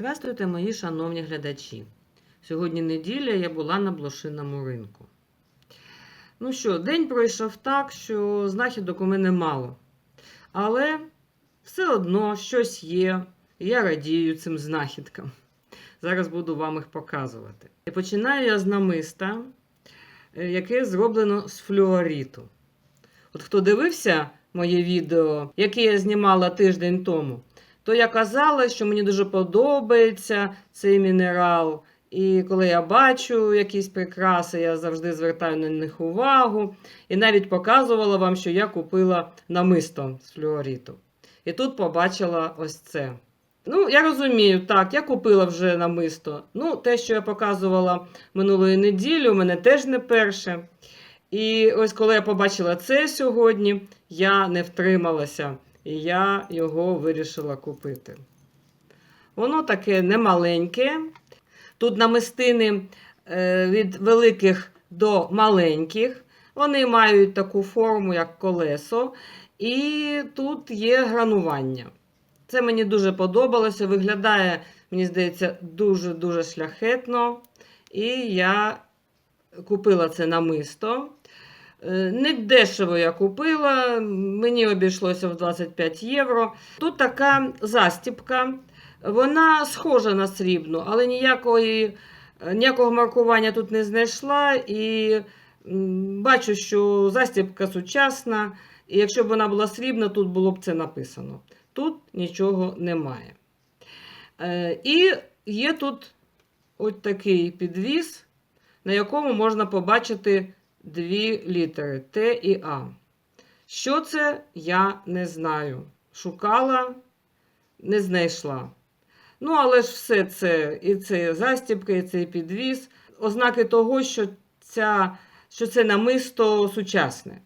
Здравствуйте, мої шановні глядачі. Сьогодні неділя я була на блошиному ринку. Ну що, день пройшов так, що знахідок у мене мало. Але все одно щось є, і я радію цим знахідкам. Зараз буду вам їх показувати. І починаю я з намиста, е, яке зроблено з флюориту. От хто дивився моє відео, яке я знімала тиждень тому, то я казала, що мені дуже подобається цей мінерал. І коли я бачу якісь прикраси, я завжди звертаю на них увагу. І навіть показувала вам, що я купила намисто з флюориту. І тут побачила ось це. Ну, я розумію, так, я купила вже намисто. Ну, те, що я показувала минулої неділі, у мене теж не перше. І ось коли я побачила це сьогодні, я не втрималася, і я його вирішила купити. Воно таке немаленьке. Тут намистини е, від великих до маленьких. Вони мають таку форму, як колесо, і тут є гранування. Це мені дуже подобалося. Виглядає, мені здається, дуже-дуже шляхетно. І я купила це намисто. Е, Не дешево я купила, мені обійшлося в 25 євро. Тут така застіпка, вона схожа на срібну, але ніякої, ніякого маркування тут не знайшла. І бачу, що застіпка сучасна, і якщо б вона була срібна, тут було б це написано. Тут нічого немає. Е, І є тут ось такий підвіз, на якому можна побачити дві літери Т і А. Що це, я не знаю. Шукала, не знайшла. Ну, але ж все це, і це застібка, і цей підвіз, ознаки того, що, ця, що це намисто сучасне.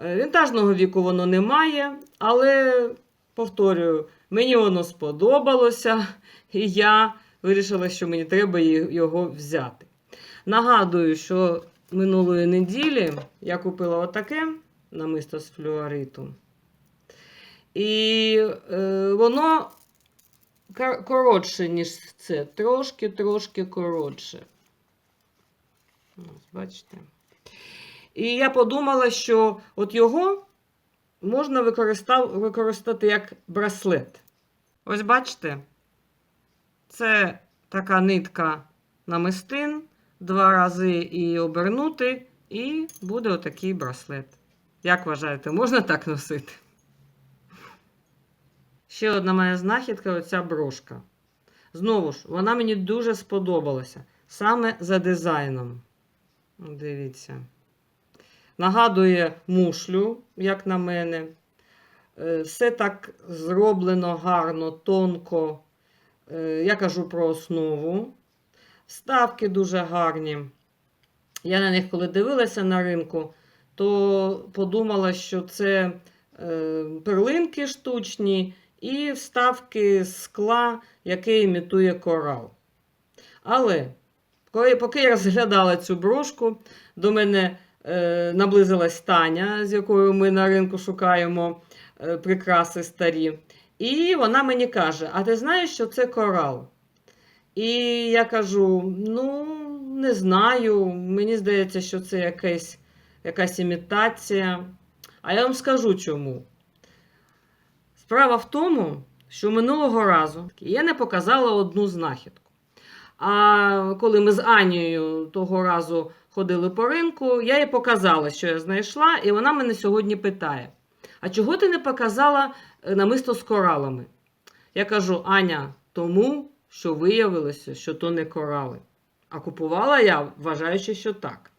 Е, Вінтажного віку воно не має, але, повторюю, мені воно сподобалося, і я вирішила, що мені треба його взяти. Нагадую, що минулої неділі я купила отаке намисто з флюориту. І е, воно коротше, ніж це. Трошки-трошки коротше. Ось, бачите. І я подумала, що от його можна використати як браслет. Ось бачите, це така нитка намистин, два рази і обернути, і буде отакий браслет. Як вважаєте, можна так носити? Ще одна моя знахідка оця брошка. Знову ж, вона мені дуже сподобалася. Саме за дизайном. Дивіться. Нагадує мушлю, як на мене. Е, Все так зроблено гарно, тонко. Е, Я кажу про основу. Ставки дуже гарні. Я на них, коли дивилася на ринку, то подумала, що це е, перлинки штучні і вставки скла, яке імітує корал. Але поки я розглядала цю брошку, до мене е, наблизилась Таня, з якою ми на ринку шукаємо е, прикраси старі. І вона мені каже: А ти знаєш, що це корал? І я кажу: ну, не знаю, мені здається, що це якась, якась імітація. А я вам скажу чому. Справа в тому, що минулого разу я не показала одну знахідку. А коли ми з Анією того разу ходили по ринку, я їй показала, що я знайшла, і вона мене сьогодні питає: А чого ти не показала е, намисто з коралами? Я кажу: Аня, тому що виявилося, що то не корали. А купувала я, вважаючи, що так.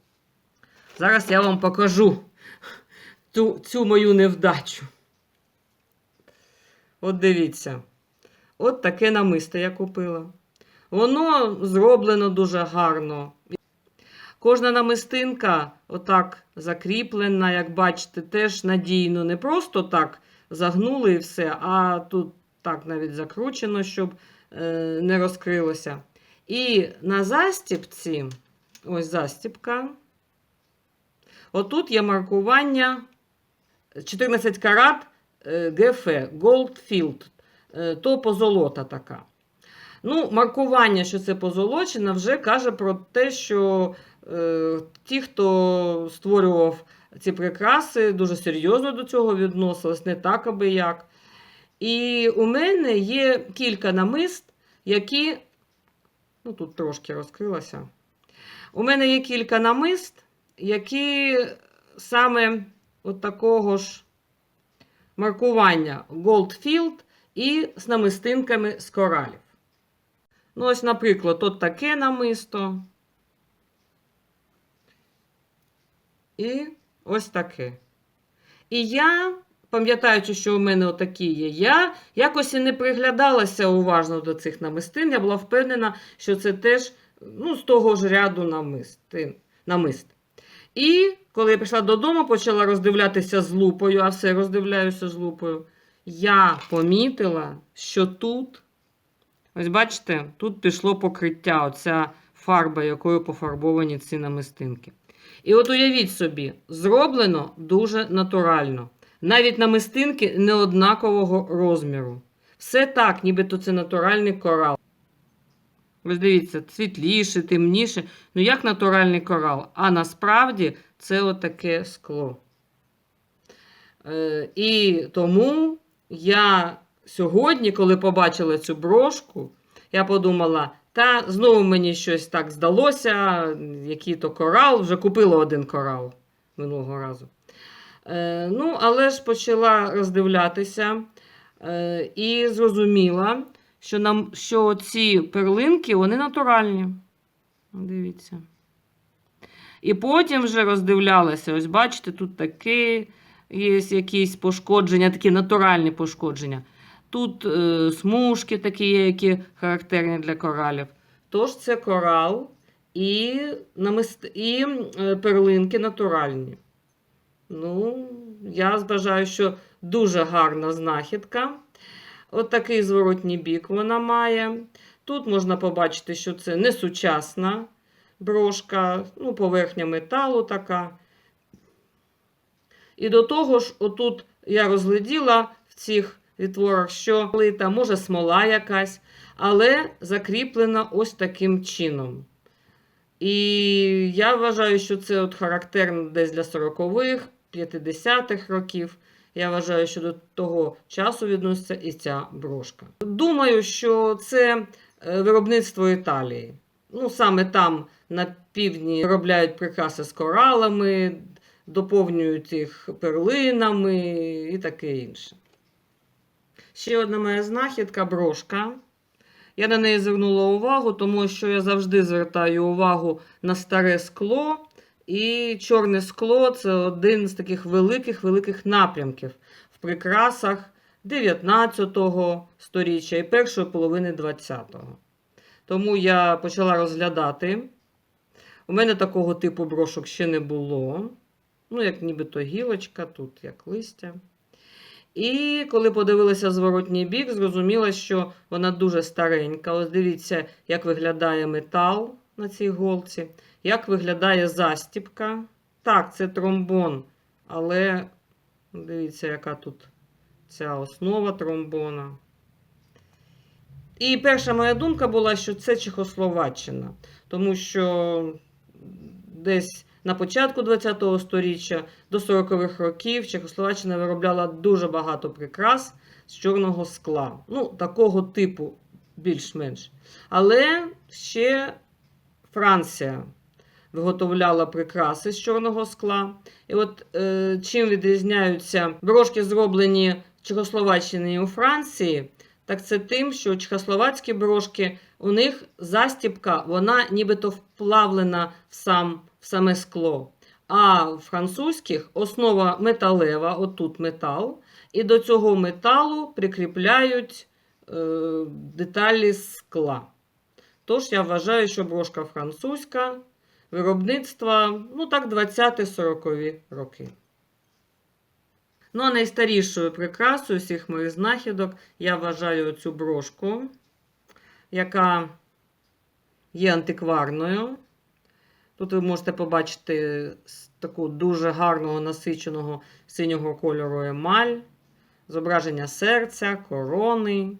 Зараз я вам покажу цю, цю мою невдачу. От дивіться. От таке намисто я купила. Воно зроблено дуже гарно. Кожна намистинка отак закріплена, як бачите, теж надійно. Не просто так загнули і все, а тут так навіть закручено, щоб не розкрилося. І на застіпці, ось застіпка, отут є маркування 14 карат е, ГФ, Gold Field, е, то позолота така. Ну, маркування, що це позолочена, вже каже про те, що е, ті, хто створював ці прикраси, дуже серйозно до цього відносились, не так аби як. І у мене є кілька намист, які. Ну, тут трошки розкрилося. У мене є кілька намист, які саме от такого ж маркування Goldfield і з намистинками з коралів. Ну, ось, наприклад, от таке намисто. І ось таке. І я, пам'ятаючи, що у мене отакі є, я якось і не приглядалася уважно до цих намистин. Я була впевнена, що це теж ну, з того ж ряду намистин, намист. І коли я прийшла додому, почала роздивлятися з лупою, а все роздивляюся з лупою. Я помітила, що тут, ось бачите, тут пішло покриття, оця фарба, якою пофарбовані ці намистинки. І от уявіть собі, зроблено дуже натурально. Навіть намистинки неоднакового розміру. Все так, нібито це натуральний корал. Ось дивіться, світліше, темніше. Ну як натуральний корал. А насправді це отаке скло. Е, і тому я сьогодні, коли побачила цю брошку, я подумала, та знову мені щось так здалося, який то корал, вже купила один корал минулого разу. Е, ну, але ж почала роздивлятися е, і зрозуміла, що, нам, що ці перлинки вони натуральні. Дивіться. І потім вже роздивлялася, ось бачите, тут таке є якісь пошкодження, такі натуральні пошкодження. Тут е, смужки такі є, які характерні для коралів. Тож це корал і, намист... і е, перлинки натуральні. Ну, я вважаю, що дуже гарна знахідка. От такий зворотній бік вона має. Тут можна побачити, що це не сучасна брошка, ну, поверхня металу така. І до того ж, отут я розгляділа в цих відтворах, що плита, може смола якась, але закріплена ось таким чином. І я вважаю, що це от характерно десь для 40-х, 50-х років. Я вважаю, що до того часу відноситься і ця брошка. Думаю, що це е, виробництво Італії. Ну, саме там на півдні виробляють прикраси з коралами, доповнюють їх перлинами і таке інше. Ще одна моя знахідка брошка. Я на неї звернула увагу, тому що я завжди звертаю увагу на старе скло. І чорне скло це один з таких великих-великих напрямків в прикрасах 19 століття і першої половини 20-го. Тому я почала розглядати. У мене такого типу брошок ще не було. Ну, як нібито гілочка, тут як листя. І коли подивилася зворотній бік, зрозуміла, що вона дуже старенька. Ось дивіться, як виглядає метал на цій голці, як виглядає застіпка. Так, це тромбон, але дивіться, яка тут ця основа тромбона. І перша моя думка була, що це Чехословаччина, тому що десь на початку ХХ століття до 40-х років Чехословаччина виробляла дуже багато прикрас з чорного скла. Ну, такого типу, більш-менш. Але ще Франція виготовляла прикраси з чорного скла. І от е, чим відрізняються брошки, зроблені в Чехословаччині у Франції, так це тим, що чехословацькі брошки, у них застіпка, вона нібито вплавлена в, сам, в саме скло. А в французьких основа металева, отут метал, і до цього металу прикріпляють е, деталі скла. Тож я вважаю, що брошка французька, виробництва, ну так, 20-40 роки. Ну, а найстарішою прикрасою всіх моїх знахідок я вважаю цю брошку, яка є антикварною. Тут ви можете побачити таку дуже гарного насиченого синього кольору емаль, зображення серця, корони.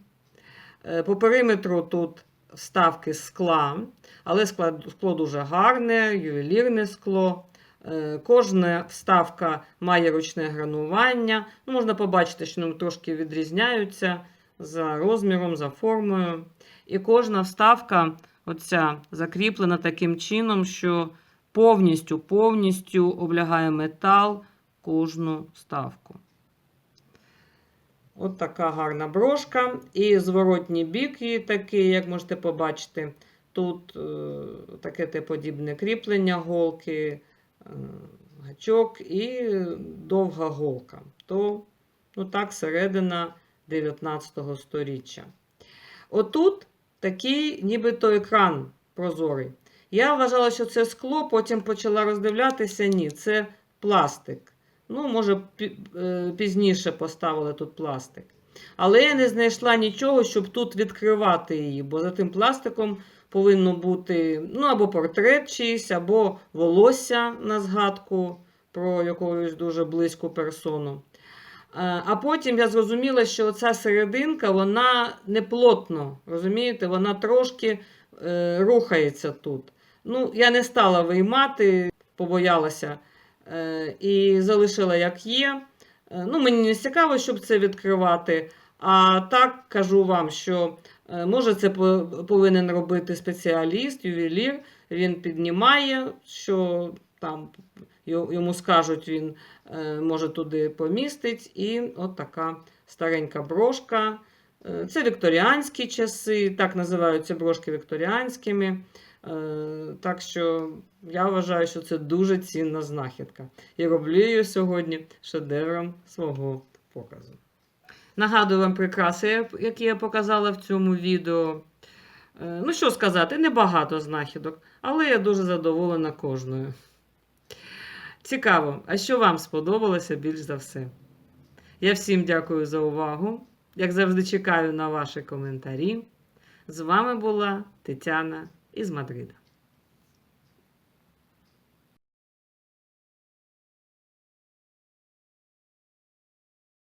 По периметру тут вставки скла, але скло дуже гарне, ювелірне скло. Е, Кожна вставка має ручне гранування. Ну, можна побачити, що вони трошки відрізняються за розміром, за формою. І кожна вставка оця закріплена таким чином, що повністю повністю облягає метал кожну вставку. От така гарна брошка. І зворотній бік її такий, як можете побачити. Тут е, таке те подібне кріплення голки, е, гачок і довга голка. То, ну так, середина 19 століття. Отут такий нібито екран прозорий. Я вважала, що це скло, потім почала роздивлятися. Ні, це пластик. Ну, може, е, пізніше поставили тут пластик. Але я не знайшла нічого, щоб тут відкривати її, бо за тим пластиком повинно бути ну, або портрет чийсь, або волосся на згадку про якусь дуже близьку персону. Е, А потім я зрозуміла, що ця серединка, вона не плотно, розумієте, вона трошки е, рухається тут. Ну, я не стала виймати, побоялася і залишила як є. Е, ну, мені не цікаво, щоб це відкривати. А так кажу вам, що е, може це повинен робити спеціаліст, ювелір. Він піднімає, що там йому скажуть, він е, може туди помістить. І от така старенька брошка. Е, Це вікторіанські часи, так називаються брошки вікторіанськими. Е, Так що я вважаю, що це дуже цінна знахідка. І роблю її сьогодні шедевром свого показу. Нагадую вам прикраси, які я показала в цьому відео. Е, Ну, що сказати, небагато знахідок, але я дуже задоволена кожною. Цікаво, а що вам сподобалося більш за все? Я всім дякую за увагу. Як завжди, чекаю на ваші коментарі. З вами була Тетяна із Мадрида.